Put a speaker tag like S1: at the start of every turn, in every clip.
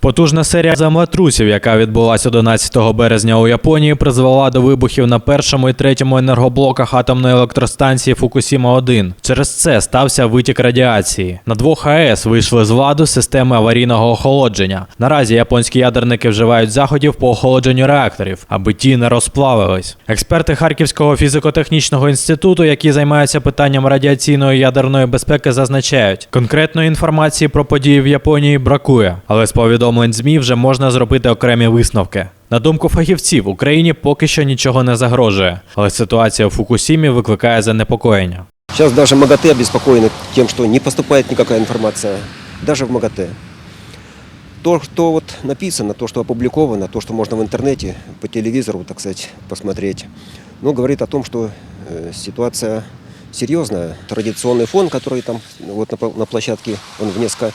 S1: Потужна серія землетрусів, яка відбулася 11 березня у Японії, призвела до вибухів на першому і третьому енергоблоках атомної електростанції Фукусіма 1 Через це стався витік радіації. На двох АЕС вийшли з ладу системи аварійного охолодження. Наразі японські ядерники вживають заходів по охолодженню реакторів, аби ті не розплавились. Експерти Харківського фізико-технічного інституту, які займаються питанням радіаційної ядерної безпеки, зазначають, конкретної інформації про події в Японії бракує, але з повідомлень ЗМІ вже можна зробити окремі висновки. На думку фахівців, Україні поки що нічого не загрожує, але ситуація у Фукусімі викликає занепокоєння.
S2: Сейчас даже МАГАТЭ обеспокоены тем, что не поступает никакая информация, даже в МАГАТЭ. То, что вот написано, то, что опубликовано, то, что можно в интернете, по телевизору, так сказать, посмотреть, ну, говорит о том, что э, ситуация серьезная. Традиционный фон, который там вот на, пла- на площадке, он в несколько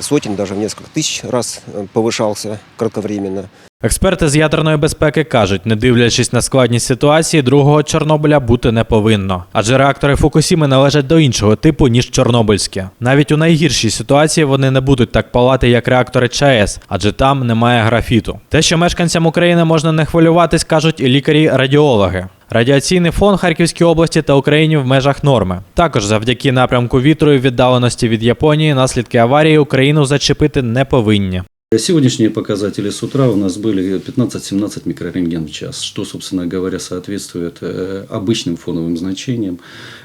S2: сотен, даже в несколько тысяч раз э, повышался кратковременно.
S1: Експерти з ядерної безпеки кажуть, не дивлячись на складність ситуації, другого Чорнобиля бути не повинно. Адже реактори Фукусіми належать до іншого типу, ніж Чорнобильські. Навіть у найгіршій ситуації вони не будуть так палати, як реактори ЧАЕС, адже там немає графіту. Те, що мешканцям України можна не хвилюватись, кажуть і лікарі-радіологи. Радіаційний фон Харківській області та Україні в межах норми. Також завдяки напрямку вітру і віддаленості від Японії наслідки аварії Україну зачепити не повинні.
S3: Сегодняшние показатели с утра у нас были 15-17 микрорентген в час, что, собственно говоря, соответствует э, обычным фоновым значениям,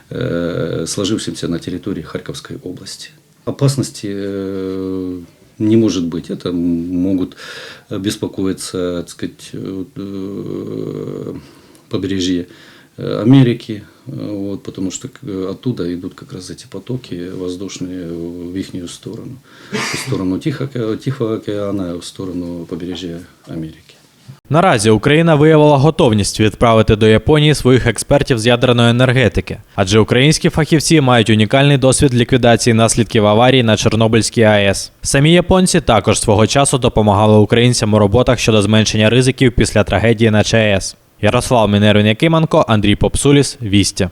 S3: э, сложившимся на территории Харьковской области. Опасности э, не может быть. Это могут беспокоиться, так сказать, э, побережье э, Америки, э, вот, потому что э, оттуда идут как раз эти потоки воздушные в их сторону, в сторону Тихого, Тихого океана, в сторону побережья Америки.
S1: Наразі Україна виявила готовність відправити до Японії своїх експертів з ядерної енергетики, адже українські фахівці мають унікальний досвід ліквідації наслідків аварії на Чорнобильській АЕС. Самі японці також свого часу допомагали українцям у роботах щодо зменшення ризиків після трагедії на ЧАЕС. Ярослав Мінервін Якиманко, Андрій Попсуліс, Вісті.